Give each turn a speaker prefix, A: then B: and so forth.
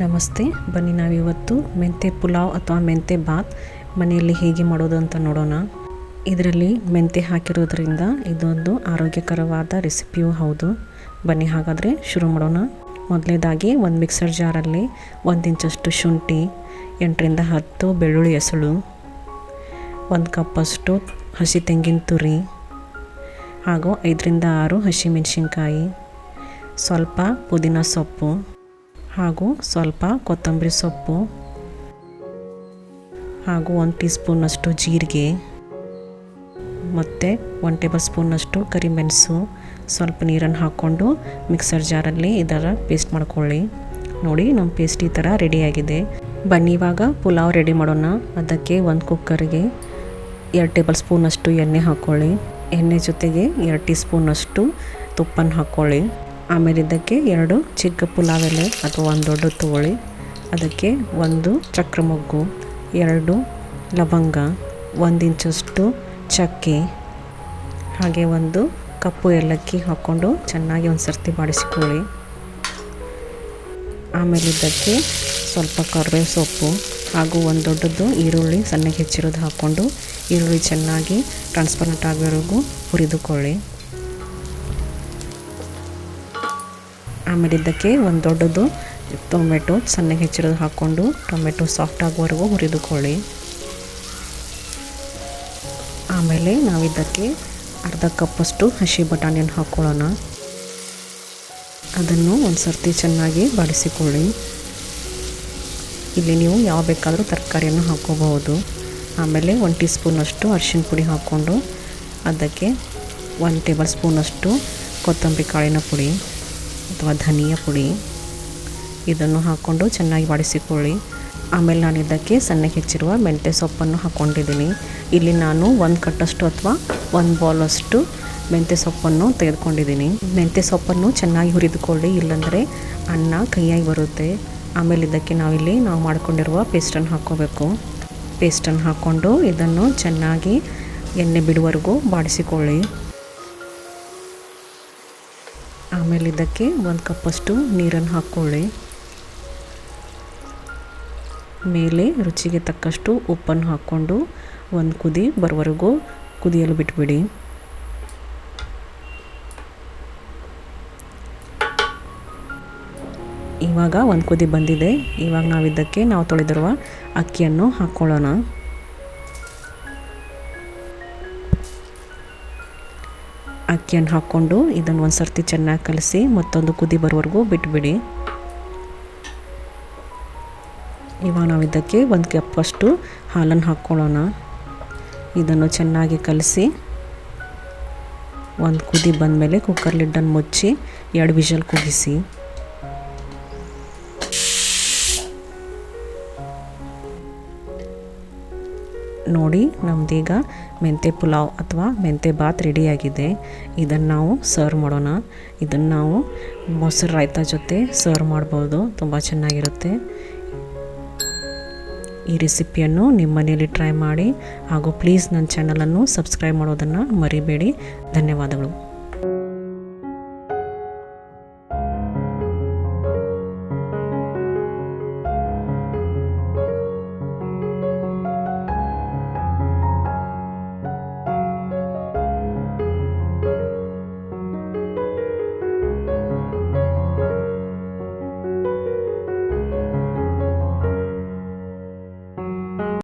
A: ನಮಸ್ತೆ, ಬನ್ನಿ ನಾವಿವತ್ತು ಮೆಂತೆ ಪುಲಾವ್ ಅಥವಾ ಮೆಂತೆ ಬಾತ್ ಮನೆಯಲ್ಲಿ ಹೇಗೆ ಮಾಡೋದು ಅಂತ ನೋಡೋಣ. ಇದರಲ್ಲಿ ಮೆಂತೆ ಹಾಕಿರೋದ್ರಿಂದ ಇದೊಂದು ಆರೋಗ್ಯಕರವಾದ ರೆಸಿಪಿಯೂ ಹೌದು. ಬನ್ನಿ ಹಾಗಾದರೆ ಶುರು ಮಾಡೋಣ. ಮೊದಲನೇದಾಗಿ ಒಂದು ಮಿಕ್ಸರ್ ಜಾರಲ್ಲಿ ಒಂದು ಇಂಚಷ್ಟು ಶುಂಠಿ, ಎಂಟರಿಂದ ಹತ್ತು ಬೆಳ್ಳುಳ್ಳಿ ಎಸಳು ಒಂದು ಕಪ್ಪಷ್ಟು ಹಸಿ ತೆಂಗಿನ ತುರಿ, ಹಾಗೂ ಐದರಿಂದ ಆರು ಹಸಿಮೆಣಸಿನ್ಕಾಯಿ, ಸ್ವಲ್ಪ ಪುದೀನ ಸೊಪ್ಪು ಹಾಗೂ ಸ್ವಲ್ಪ ಕೊತ್ತಂಬರಿ ಸೊಪ್ಪು ಹಾಗೂ ಒಂದು ಟೀ ಸ್ಪೂನಷ್ಟು ಜೀರಿಗೆ ಮತ್ತು ಒನ್ ಟೇಬಲ್ ಸ್ಪೂನಷ್ಟು ಕರಿಮೆಣಸು, ಸ್ವಲ್ಪ ನೀರನ್ನು ಹಾಕ್ಕೊಂಡು ಮಿಕ್ಸರ್ ಜಾರಲ್ಲಿ ಇದರ ಪೇಸ್ಟ್ ಮಾಡ್ಕೊಳ್ಳಿ. ನೋಡಿ, ನಮ್ಮ ಪೇಸ್ಟ್ ಈ ಥರ ರೆಡಿಯಾಗಿದೆ ಬನ್ನಿ, ಇವಾಗ ಪುಲಾವ್ ರೆಡಿ ಮಾಡೋಣ. ಅದಕ್ಕೆ ಒಂದು ಕುಕ್ಕರ್ಗೆ ಎರಡು ಟೇಬಲ್ ಸ್ಪೂನಷ್ಟು ಎಣ್ಣೆ ಹಾಕ್ಕೊಳ್ಳಿ. ಎಣ್ಣೆ ಜೊತೆಗೆ ಎರಡು ಟೀ ಸ್ಪೂನಷ್ಟು ತುಪ್ಪನ ಹಾಕ್ಕೊಳ್ಳಿ. ಆಮೇಲೆ ಇದಕ್ಕೆ ಎರಡು ಚಿಕ್ಕ ಪುಲಾವ್ ಎಲೆ ಅಥವಾ ಒಂದು ದೊಡ್ಡ ತಗೊಳ್ಳಿ ಅದಕ್ಕೆ ಒಂದು ಚಕ್ರ ಮೊಗ್ಗು ಎರಡು ಲವಂಗ, ಒಂದು ಇಂಚಷ್ಟು ಚಕ್ಕೆ, ಹಾಗೆ ಒಂದು ಕಪ್ಪು ಏಲಕ್ಕಿ ಹಾಕ್ಕೊಂಡು ಚೆನ್ನಾಗಿ ಒಂದು ಸರ್ತಿ ಬಾಡಿಸಿಕೊಳ್ಳಿ. ಆಮೇಲೆ ಇದಕ್ಕೆ ಸ್ವಲ್ಪ ಕರಿಬೇವು ಸೊಪ್ಪು ಹಾಗೂ ಒಂದು ದೊಡ್ಡದು ಈರುಳ್ಳಿ ಸಣ್ಣಗೆ ಹೆಚ್ಚಿರೋದು ಹಾಕ್ಕೊಂಡು ಈರುಳ್ಳಿ ಚೆನ್ನಾಗಿ ಟ್ರಾನ್ಸ್ಪರೆಂಟ್ ಆಗೋವರೆಗೂ ಹುರಿದುಕೊಳ್ಳಿ. ಆಮೇಲೆ ಇದಕ್ಕೆ ಒಂದು ದೊಡ್ಡದು ಟೊಮೆಟೊ ಸಣ್ಣಗೆ ಹೆಚ್ಚಿರೋದು ಹಾಕ್ಕೊಂಡು ಟೊಮೆಟೊ ಸಾಫ್ಟ್ ಆಗುವವರೆಗೂ ಹುರಿದುಕೊಳ್ಳಿ. ಆಮೇಲೆ ನಾವು ಅರ್ಧ ಕಪ್ಪಷ್ಟು ಹಸಿ ಬಟಾಣಿಯನ್ನು ಹಾಕ್ಕೊಳ್ಳೋಣ ಅದನ್ನು ಒಂದು ಸರ್ತಿ ಚೆನ್ನಾಗಿ ಬಾಡಿಸಿಕೊಳ್ಳಿ. ಇಲ್ಲಿ ನೀವು ಯಾವ ಬೇಕಾದರೂ ತರಕಾರಿಯನ್ನು ಹಾಕ್ಕೋಬಹುದು ಆಮೇಲೆ ಒಂದು ಟೀ ಸ್ಪೂನಷ್ಟು ಅರಿಶಿನ ಪುಡಿ ಹಾಕ್ಕೊಂಡು ಅದಕ್ಕೆ ಒಂದು ಟೇಬಲ್ ಸ್ಪೂನಷ್ಟು ಕೊತ್ತಂಬರಿ ಕಾಳಿನ ಪುಡಿ. ಅಥವಾ ಧನಿಯಾ ಪುಡಿ. ಇದನ್ನು ಹಾಕ್ಕೊಂಡು ಚೆನ್ನಾಗಿ ಬಾಡಿಸಿಕೊಳ್ಳಿ ಆಮೇಲೆ ನಾನು ಇದಕ್ಕೆ ಸಣ್ಣಗೆ ಹೆಚ್ಚಿರುವ ಮೆಂತ್ಯ ಸೊಪ್ಪನ್ನು ಹಾಕ್ಕೊಂಡಿದ್ದೀನಿ ಇಲ್ಲಿ ನಾನು ಒಂದು ಕಟ್ಟಷ್ಟು ಅಥವಾ ಒಂದು ಬಾಲಷ್ಟು ಮೆಂತ್ಯ ಸೊಪ್ಪನ್ನು ತೆಗೆದುಕೊಂಡಿದ್ದೀನಿ. ಮೆಂತ್ಯ ಸೊಪ್ಪನ್ನು ಚೆನ್ನಾಗಿ ಹುರಿದುಕೊಳ್ಳಿ, ಇಲ್ಲಾಂದರೆ ಅನ್ನ ಕೈಯಾಗಿ ಬರುತ್ತೆ. ಆಮೇಲೆ ಇದಕ್ಕೆ ನಾವಿಲ್ಲಿ ನಾವು ಮಾಡ್ಕೊಂಡಿರುವ ಪೇಸ್ಟನ್ನು ಹಾಕ್ಕೋಬೇಕು. ಪೇಸ್ಟನ್ನು ಹಾಕ್ಕೊಂಡು ಇದನ್ನು ಚೆನ್ನಾಗಿ ಎಣ್ಣೆ ಬಿಡುವವರೆಗೂ ಬಾಡಿಸಿಕೊಳ್ಳಿ. ಆಮೇಲೆ ಇದಕ್ಕೆ ಒಂದು ಕಪ್ಪಷ್ಟು ನೀರನ್ನು ಹಾಕ್ಕೊಳ್ಳಿ ಮೇಲೆ ರುಚಿಗೆ ತಕ್ಕಷ್ಟು ಉಪ್ಪನ್ನು ಹಾಕ್ಕೊಂಡು ಒಂದು ಕುದಿ ಬರೋವರೆಗೂ ಕುದಿಯಲು ಬಿಟ್ಬಿಡಿ. ಇವಾಗ ಒಂದು ಕುದಿ ಬಂದಿದೆ. ಇವಾಗ ನಾವಿದ್ದಕ್ಕೆ ನಾವು ತೊಳೆದಿರುವ ಅಕ್ಕಿಯನ್ನು ಹಾಕ್ಕೊಳ್ಳೋಣ ಅಕ್ಕಿಯನ್ನು ಹಾಕ್ಕೊಂಡು ಇದನ್ನು ಒಂದು ಸರ್ತಿ ಚೆನ್ನಾಗಿ ಕಲಸಿ ಮತ್ತೊಂದು ಕುದಿ ಬರೋವರೆಗೂ ಬಿಟ್ಬಿಡಿ. ಇವಾಗ ನಾವು ಇದಕ್ಕೆ ಒಂದು ಕಪ್ಪಷ್ಟು ಹಾಲನ್ನು ಹಾಕ್ಕೊಳ್ಳೋಣ. ಇದನ್ನು ಚೆನ್ನಾಗಿ ಕಲಸಿ ಒಂದು ಕುದಿ ಬಂದಮೇಲೆ ಕುಕ್ಕರ್ ಲಿಡ್ಡನ್ನು ಮುಚ್ಚಿ ಎರಡು ವಿಷಲ್ ಕುದಿಸಿ ನೋಡಿ ನಮ್ದೀಗ ಮೆಂತೆ ಪುಲಾವ್ ಅಥವಾ ಮೆಂತೆ ಬಾತ್ ರೆಡಿಯಾಗಿದೆ. ಇದನ್ನು ನಾವು ಸರ್ವ್ ಮಾಡೋಣ. ಇದನ್ನು ನಾವು ಮೊಸರು ರಾಯ್ತ ಜೊತೆ ಸರ್ವ್ ಮಾಡ್ಬೋದು. ತುಂಬ ಚೆನ್ನಾಗಿರುತ್ತೆ. ಈ ರೆಸಿಪಿಯನ್ನು ನಿಮ್ಮ ಮನೆಯಲ್ಲಿ ಟ್ರೈ ಮಾಡಿ ಹಾಗೂ ಪ್ಲೀಸ್ ನನ್ನ ಚಾನಲನ್ನು ಸಬ್ಸ್ಕ್ರೈಬ್ ಮಾಡೋದನ್ನು ಮರಿಬೇಡಿ. ಧನ್ಯವಾದಗಳು.